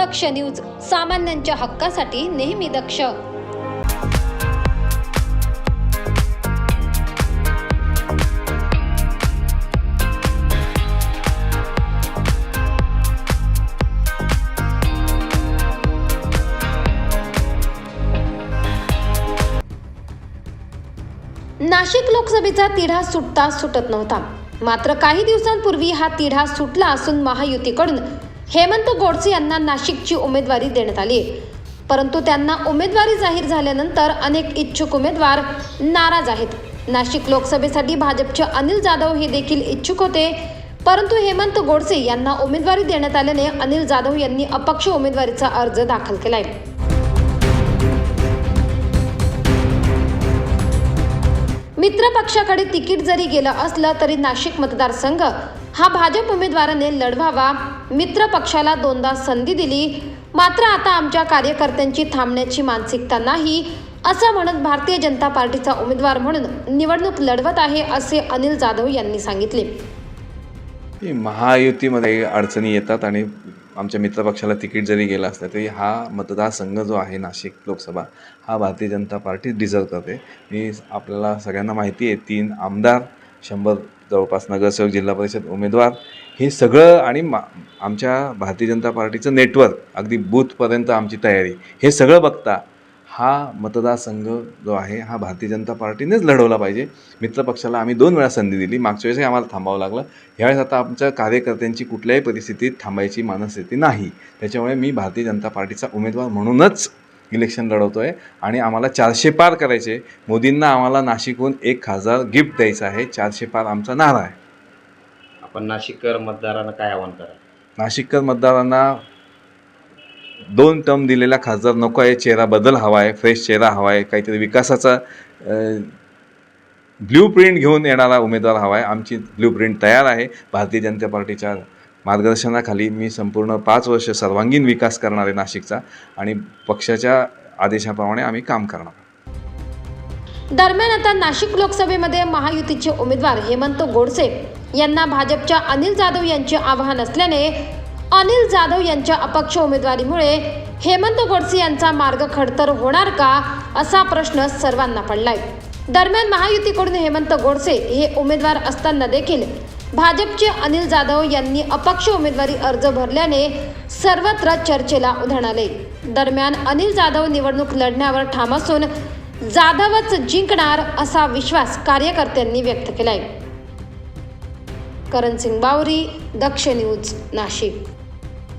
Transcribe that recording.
दक्ष news सामान्यांच्या हक्कासाठी नेहमी दक्ष. नाशिक लोकसभेचा तिढा सुटता सुटत नव्हता. मात्र काही दिवसांपूर्वी हा तिढा सुटला असून महायुतीकडून हेमंत गोडसे यांना नाशिकची उमेदवारी देण्यात आली. परंतु त्यांना उमेदवारी जाहीर झाल्यानंतर अनेक इच्छुक उमेदवार नाराज आहेत. नाशिक लोकसभेसाठी भाजपचे अनिल जाधव हे देखील इच्छुक होते. परंतु हेमंत गोडसे यांना उमेदवारी देण्यात आल्याने अनिल जाधव यांनी अपक्ष उमेदवारीचा अर्ज दाखल केलाय. मित्र पक्षाकडे तिकीट जरी गेलं असलं तरी नाशिक मतदारसंघ हा भाजप उमेदवाराने लढवावा. मित्र पक्षाला दोनदा संधी दिली. मात्र आता आमच्या कार्यकर्त्यांची थांबण्याची मानसिकता नाही असं म्हणत भारतीय जनता पार्टीचा उमेदवार म्हणून निवडणूक लढवत आहे असे अनिल जाधव यांनी सांगितले. महायुतीमध्ये अडचणी येतात आणि आमच्या मित्रपक्षाला तिकीट जरी गेलं असलं तरी हा मतदारसंघ जो आहे नाशिक लोकसभा हा भारतीय जनता पार्टी डिझर्व करते. मी आपल्याला सगळ्यांना माहिती आहे तीन आमदार शंभर जवळपास नगरसेवक जिल्हा परिषद उमेदवार. हे सगळं आणि मा आमच्या भारतीय जनता पार्टीचं नेटवर्क अगदी बूथपर्यंत आमची तयारी. हे सगळं बघता हा मतदारसंघ जो आहे हा भारतीय जनता पार्टीनेच लढवला पाहिजे. मित्रपक्षाला आम्ही दोन वेळा संधी दिली. मागच्या वेळेसही आम्हाला थांबावं लागलं. ह्यावेळेस आता आमच्या कार्यकर्त्यांची कुठल्याही परिस्थितीत थांबायची मानस्थिती नाही. त्याच्यामुळे मी भारतीय जनता पार्टीचा उमेदवार म्हणूनच इलेक्शन लढवतो आहे आणि आम्हाला चारशे पार करायचे. मोदींना आम्हाला नाशिकहून एक खासदार गिफ्ट द्यायचा आहे. चारशे पार आमचा नारा आहे. आपण नाशिककर मतदारांना काय आवाहन कराल? नाशिककर मतदारांना दोन टर्म दिलेला खासदार नको आहे. चेहरा बदल हवा आहे. फ्रेश चेहरा हवा आहे. काहीतरी विकासाचा ब्ल्यू प्रिंट घेऊन येणारा उमेदवार हवा आहे. आमची ब्ल्यू प्रिंट तयार आहे. भारतीय जनता पार्टीच्या मार्गदर्शनाखाली मी संपूर्ण पाच वर्ष सर्वांगीण विकास करणार आहे नाशिकचा आणि पक्षाच्या आदेशाप्रमाणे आम्ही काम करणार. दरम्यान आता नाशिक लोकसभेमध्ये महायुतीचे उमेदवार हेमंत गोडसे यांना भाजपच्या अनिल जाधव यांचे आव्हान असल्याने अनिल जाधव यांच्या अपक्ष उमेदवारीमुळे हेमंत गोडसे यांचा मार्ग खडतर होणार का असा प्रश्न सर्वांना पडलाय. दरम्यान महायुतीकडून हेमंत गोडसे हे उमेदवार असताना देखील भाजपचे अनिल जाधव यांनी अपक्ष उमेदवारी अर्ज भरल्याने सर्वत्र चर्चेला उधाण आले. दरम्यान अनिल जाधव निवडणूक लढण्यावर ठाम असून जाधवच जिंकणार असा विश्वास कार्यकर्त्यांनी व्यक्त केलाय. करण सिंग बावरी दक्ष न्यूज नाशिक.